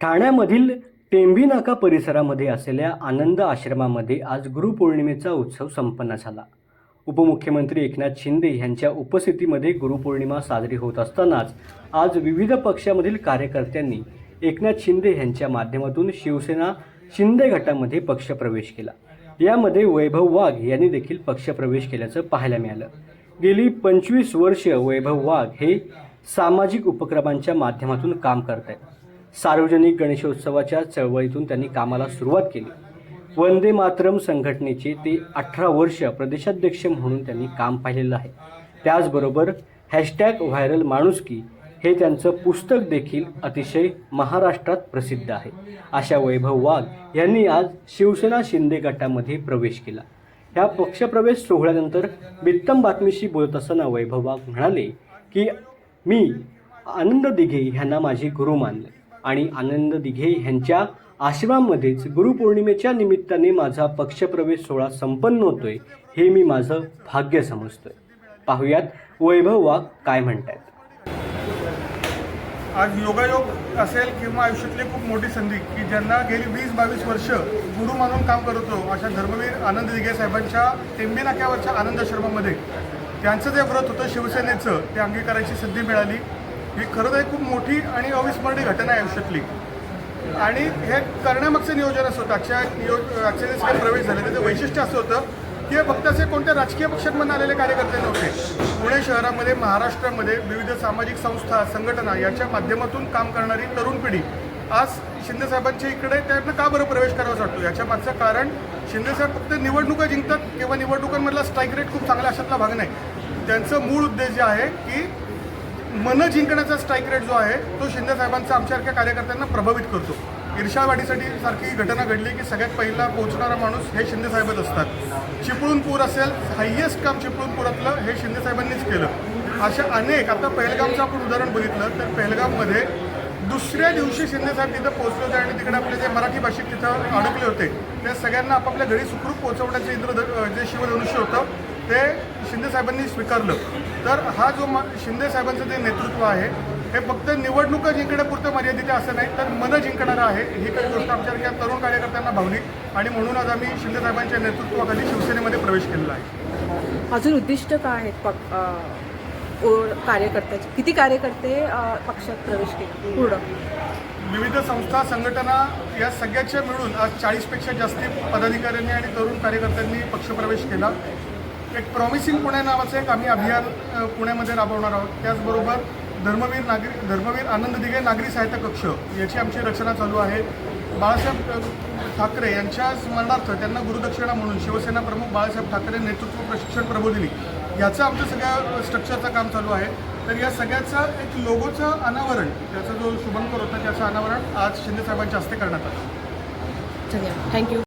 ठाण्यामधील टेंबीनाका परिसरामध्ये असलेल्या आनंद आश्रमामध्ये आज गुरुपौर्णिमेचा उत्सव संपन्न झाला. उपमुख्यमंत्री एकनाथ शिंदे यांच्या उपस्थितीमध्ये गुरुपौर्णिमा साजरी होत असतानाच आज विविध पक्षामधील कार्यकर्त्यांनी एकनाथ शिंदे यांच्या माध्यमातून शिवसेना शिंदे गटामध्ये पक्षप्रवेश केला. यामध्ये वैभव वाघ यांनी देखील पक्षप्रवेश केल्याचं पाहायला मिळालं. गेली पंचवीस वर्ष वैभव वाघ हे सामाजिक उपक्रमांच्या माध्यमातून काम करत आहेत सार्वजनिक गणेशोत्सवाच्या चळवळीतून त्यांनी कामाला सुरुवात केली. वंदे मातरम संघटनेचे ते अठरा वर्ष प्रदेशाध्यक्ष म्हणून त्यांनी काम पाहिलेलं आहे. त्याचबरोबर हॅशटॅग व्हायरल माणुसकी हे त्यांचं पुस्तक देखील अतिशय महाराष्ट्रात प्रसिद्ध आहे. अशा वैभव वाघ यांनी आज शिवसेना शिंदे गटामध्ये प्रवेश केला. ह्या पक्षप्रवेश सोहळ्यानंतर बित्तम बातमीशी बोलत असताना वैभव वाघ म्हणाले की मी आनंद दिघे ह्यांना माझे गुरु मानले. आणि आनंद दिघे ह्यांच्या आश्रमामध्येच गुरुपौर्णिमेच्या निमित्ताने माझा पक्षप्रवेश सोहळा संपन्न होतोय हे मी माझं भाग्य समजतोय. पाहुयात वैभव वाघ काय म्हणतात आज योगायोग असेल किंवा आयुष्यातली खूप मोठी संधी की ज्यांना गेली वीस बावीस वर्ष गुरु मानून काम करत होतो अशा धर्मवीर आनंद दिघे साहेबांच्या टेंबी नाक्यावरच्या आनंद आश्रमामध्ये. त्यांचं जे व्रत होतं शिवसेनेचं ते अंगीकाराची संधी मिळाली. ही खरं तर खूप मोठी आणि अविस्मरणीय घटना आहे आयुष्यातली. आणि हे करण्यामागचं नियोजन असं होतं. आजच्या नियोज आजच्या जे प्रवेश झाले. त्याचं वैशिष्ट्य असं होतं की हे फक्त असे कोणत्या राजकीय पक्षांमधून आलेले कार्यकर्ते नव्हते. पुणे शहरामध्ये महाराष्ट्रामध्ये विविध सामाजिक संस्था संघटना याच्या माध्यमातून काम करणारी तरुण पिढी आज शिंदेसाहेबांच्या इकडे त्यांना का बरं प्रवेश करावा वाटतो? याच्या मागचं कारण शिंदेसाहेब फक्त निवडणुका जिंकतात किंवा निवडणुकांमधला स्ट्राईक रेट खूप चांगला अशातला भाग नाही. त्यांचं मूळ उद्देश जे आहे की मन जिंकण्याचा स्ट्राईक रेट जो आहे तो शिंदे साहेबांचा आमच्यासारख्या कार्यकर्त्यांना प्रभावित करतो. ईर्षावाढीसाठी सारखी घटना घडली की सगळ्यात पहिला पोहोचणारा माणूस हे शिंदे साहेबच असतात. चिपळूण पूर असेल हायेस्ट काम चिपळूण पुरातलं हे शिंदे साहेबांनीच केलं. अशा अनेक आता पहलगामचं आपण उदाहरण बघितलं तर पहलगाममध्ये दुसऱ्या दिवशी शिंदे साहेब तिथं पोहोचले होते आणि तिकडे आपले जे मराठी भाषिक तिथं अडकले होते. त्या सगळ्यांना आपापल्या घरी सुखरूप पोहोचवण्याचं इंद्र जे शिवधनुष्य होतं ते शिंदे साहेबांनी स्वीकारलं. तर हा जो म शिंदे साहेबांचं जे नेतृत्व आहे हे फक्त निवडणुका जिंकण्यापुरतं मर्यादित आहे असं नाही तर मन जिंकणारं आहे ही काही गोष्ट आमच्या तरुण कार्यकर्त्यांना भावली आणि म्हणून आज आम्ही शिंदे साहेबांच्या नेतृत्वाखाली शिवसेनेमध्ये प्रवेश केलेला आहे. अजून उद्दिष्ट काय आहेत कार्यकर्त्याचे? किती कार्यकर्ते पक्षात प्रवेश केले? पूर्ण. विविध संस्था संघटना या सगळ्याच्या मिळून आज चाळीसपेक्षा जास्ती पदाधिकाऱ्यांनी आणि तरुण कार्यकर्त्यांनी पक्षप्रवेश केला. एक प्रॉमिसिंग पुणे नावाचं एक आम्ही अभियान पुण्यामध्ये राबवणार आहोत. त्याचबरोबर धर्मवीर नागरी धर्मवीर आनंद दिघे नागरी साहित्य कक्ष याची आमची रचना चालू आहे. बाळासाहेब ठाकरे यांच्या स्मरणार्थ त्यांना गुरुदक्षिणा म्हणून शिवसेना प्रमुख बाळासाहेब ठाकरे नेतृत्व प्रशिक्षण प्रबोधिनी याचं आमचं सगळ्या स्ट्रक्चरचं काम चालू आहे. तर या सगळ्याचं एक लोगोचं अनावरण त्याचा जो शुभंकर होता त्याचं अनावरण आज शिंदेसाहेबांच्या हस्ते करण्यात आलं. धन्यवाद. थँक्यू